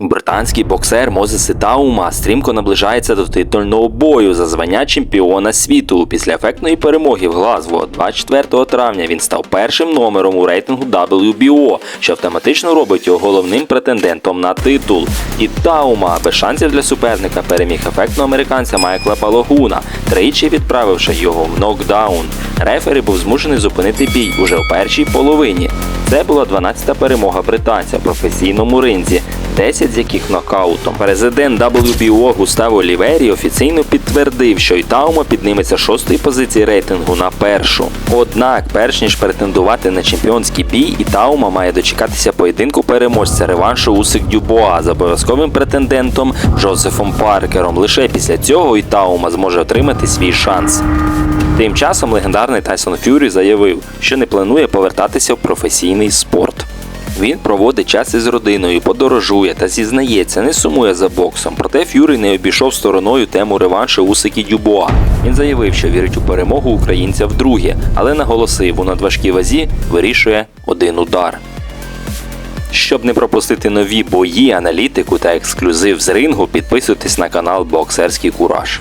Британський боксер Мозес Ітаума стрімко наближається до титульного бою за звання чемпіона світу. Після ефектної перемоги в Глазго 24 травня він став першим номером у рейтингу WBO, що автоматично робить його головним претендентом на титул. Ітаума без шансів для суперника переміг ефектного американця Майкла Палагуна, тричі відправивши його в нокдаун. Рефері був змушений зупинити бій уже в першій половині. Це була 12-та перемога британця в професійному ринзі, 10 з яких нокаутом. Президент WBO Густаво Лівері офіційно підтвердив, що Ітаума підніметься шостої позиції рейтингу на першу. Однак, перш ніж претендувати на чемпіонський бій, Ітаума має дочекатися поєдинку переможця реваншу Усик Дюбоа з обов'язковим претендентом Джозефом Паркером. Лише після цього Ітаума зможе отримати свій шанс. Тим часом легендарний Тайсон Фюрі заявив, що не планує повертатися в професійний спорт. Він проводить час із родиною, подорожує та зізнається, не сумує за боксом. Проте Фюрі не обійшов стороною тему реваншу Усики Дюбоа. Він заявив, що вірить у перемогу українця вдруге, але наголосив, у надважкій вазі вирішує один удар. Щоб не пропустити нові бої, аналітику та ексклюзив з рингу, підписуйтесь на канал Боксерський Кураж.